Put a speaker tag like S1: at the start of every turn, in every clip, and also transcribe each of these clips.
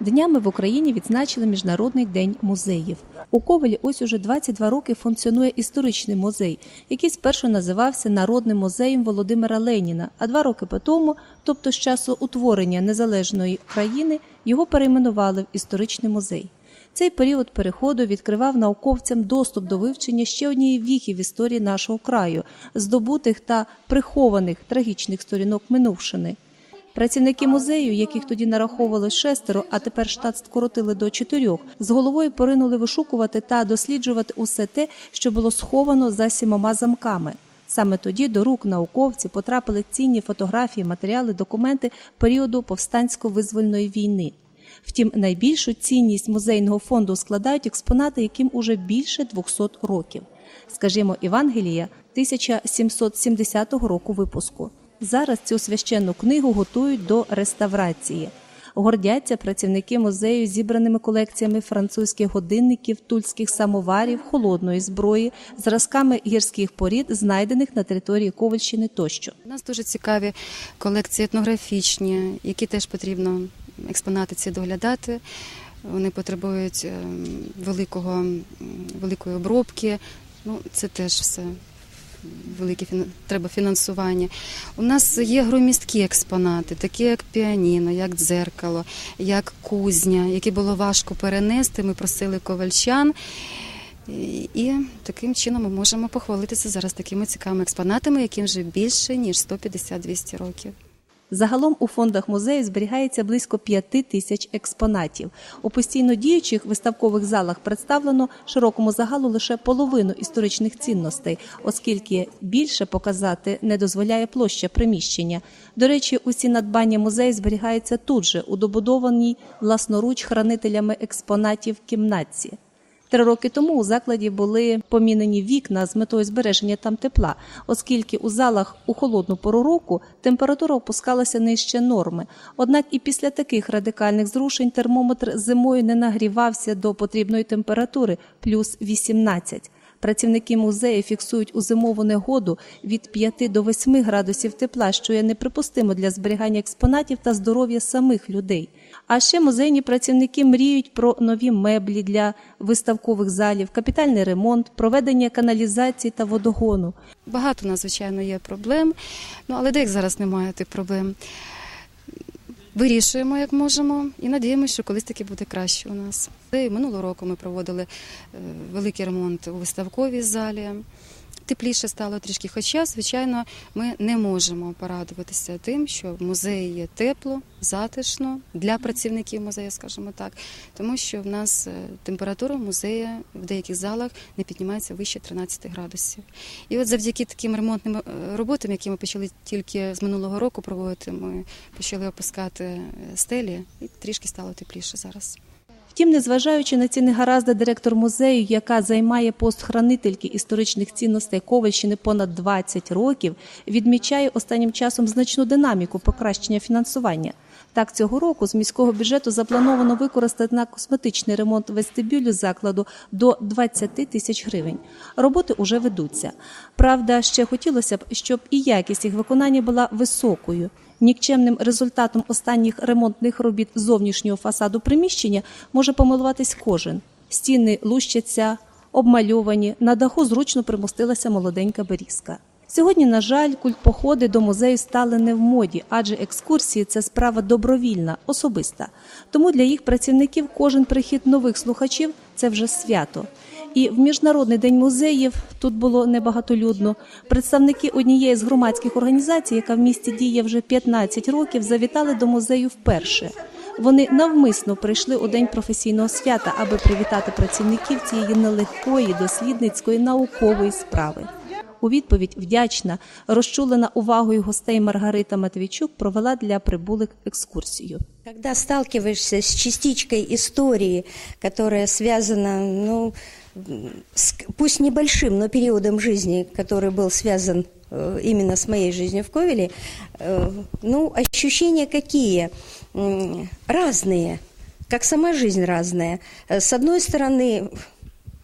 S1: Днями в Україні відзначили Міжнародний день музеїв. У Ковелі ось уже 22 роки функціонує історичний музей, який спершу називався Народним музеєм Володимира Леніна. А два роки по тому, тобто з часу утворення незалежної країни, його перейменували в історичний музей. Цей період переходу відкривав науковцям доступ до вивчення ще однієї віхи в історії нашого краю, здобутих та прихованих трагічних сторінок минувшини. Працівники музею, яких тоді нараховували шестеро, а тепер штат скоротили до чотирьох, з головою поринули вишукувати та досліджувати усе те, що було сховано за сімома замками. Саме тоді до рук науковців потрапили цінні фотографії, матеріали, документи періоду повстансько-визвольної війни. Втім, найбільшу цінність музейного фонду складають експонати, яким уже більше 200 років. Скажімо, Євангелія 1770 року випуску. Зараз цю священну книгу готують до реставрації. Гордяться працівники музею зібраними колекціями французьких годинників, тульських самоварів, холодної зброї, зразками гірських порід, знайдених на території Ковальщини тощо.
S2: У нас дуже цікаві колекції етнографічні, які теж потрібно експонати ці доглядати. Вони потребують ем, великого, великої обробки. Ну, це теж все велике треба фінансування. У нас є громісткі експонати, такі як піаніно, як дзеркало, як кузня, які було важко перенести. Ми просили ковальчан. І таким чином ми можемо похвалитися зараз такими цікавими експонатами, яким вже більше ніж 150-200 років.
S1: Загалом у фондах музею зберігається близько п'яти тисяч експонатів. У постійно діючих виставкових залах представлено широкому загалу лише половину історичних цінностей, оскільки більше показати не дозволяє площа приміщення. До речі, усі надбання музею зберігаються тут же, у добудованій власноруч хранителями експонатів кімнатці. Три роки тому у закладі були помінені вікна з метою збереження там тепла, оскільки у залах у холодну пору року температура опускалася нижче норми. Однак і після таких радикальних зрушень термометр зимою не нагрівався до потрібної температури плюс 18. Працівники музею фіксують у зимову негоду від 5 до 8 градусів тепла, що є неприпустимо для зберігання експонатів та здоров'я самих людей. А ще музейні працівники мріють про нові меблі для виставкових залів, капітальний ремонт, проведення каналізації та водогону.
S2: Багато у нас, звичайно, є проблем, ну але деяк зараз немає тих проблем. Вирішуємо, як можемо, і надіємося, що колись таки буде краще у нас. Минулого року ми проводили е, великий ремонт у виставковій залі. Тепліше стало трішки, хоча, звичайно, ми не можемо порадуватися тим, що в музеї є тепло, затишно для працівників музею, скажімо так, тому що в нас е, температура в музеї в деяких залах не піднімається вище 13 градусів. І от завдяки таким ремонтним е, роботам, які ми почали тільки з минулого року проводити, ми почали опускати е, стелі, і трішки стало тепліше зараз.
S1: Втім, незважаючи на ці негаразди, директор музею, яка займає пост хранительки історичних цінностей Ковальщини понад 20 років, відмічає останнім часом значну динаміку покращення фінансування. Так, цього року з міського бюджету заплановано використати на косметичний ремонт вестибюлю закладу до 20 тисяч гривень. Роботи уже ведуться. Правда, ще хотілося б, щоб і якість їх виконання була високою. Нікчемним результатом останніх ремонтних робіт зовнішнього фасаду приміщення може помилуватись кожен. Стіни лущаться, обмальовані, на даху зручно примостилася молоденька берізка. Сьогодні, на жаль, культпоходи до музею стали не в моді, адже екскурсії це справа добровільна, особиста. Тому для їх працівників кожен прихід нових слухачів це вже свято. І в міжнародний день музеїв тут було небагатолюдно. Представники однієї з громадських організацій, яка в місті діє вже 15 років, завітали до музею вперше. Вони навмисно прийшли у день професійного свята, аби привітати працівників цієї нелегкої дослідницької наукової справи У відповідь вдячна, розчулена увагою гостей Маргарита Матвійчук провела для прибулих екскурсію.
S3: Когда сталкиваешься с частичкой истории, которая связана, ну, с, пусть небольшим, но периодом жизни, который был связан э, именно с моей жизнью в Ковеле, э, ну, ощущения какие? М, Разные, как сама жизнь разная. Э, С одной стороны,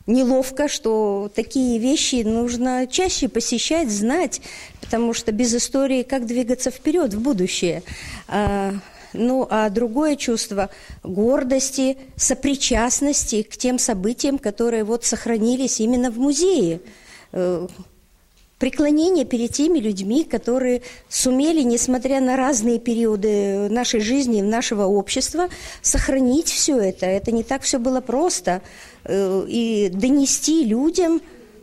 S3: неловко, что такие вещи нужно чаще посещать, знать, потому что без истории как двигаться вперед в будущее. А, Ну, а другое чувство гордости, сопричастности к тем событиям, которые вот сохранились именно в музее. Преклонение перед теми людьми, которые сумели, несмотря на разные периоды нашей жизни, нашего общества, сохранить все это. Это не так все было просто. Э, И донести людям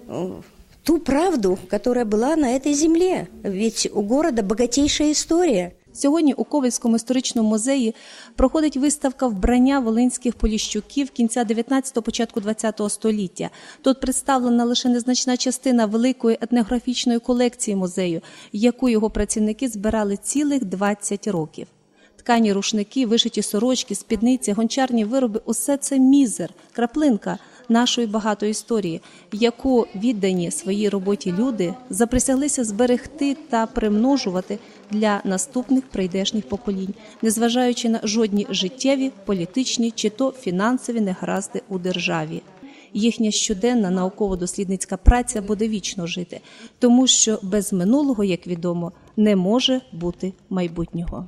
S3: э, ту правду, которая была на этой земле. Ведь у города богатейшая история.
S1: Сьогодні у Ковельському історичному музеї проходить виставка вбрання волинських поліщуків кінця 19-го, початку 20-го століття. Тут представлена лише незначна частина великої етнографічної колекції музею, яку його працівники збирали цілих 20 років. Ткані рушники, вишиті сорочки, спідниці, гончарні вироби усе це мізер, краплинка нашої багатої історії, яку віддані своїй роботі люди заприсяглися зберегти та примножувати для наступних прийдешніх поколінь, незважаючи на жодні життєві, політичні чи то фінансові негаразди у державі. Їхня щоденна науково-дослідницька праця буде вічно жити, тому що без минулого, як відомо, не може бути майбутнього.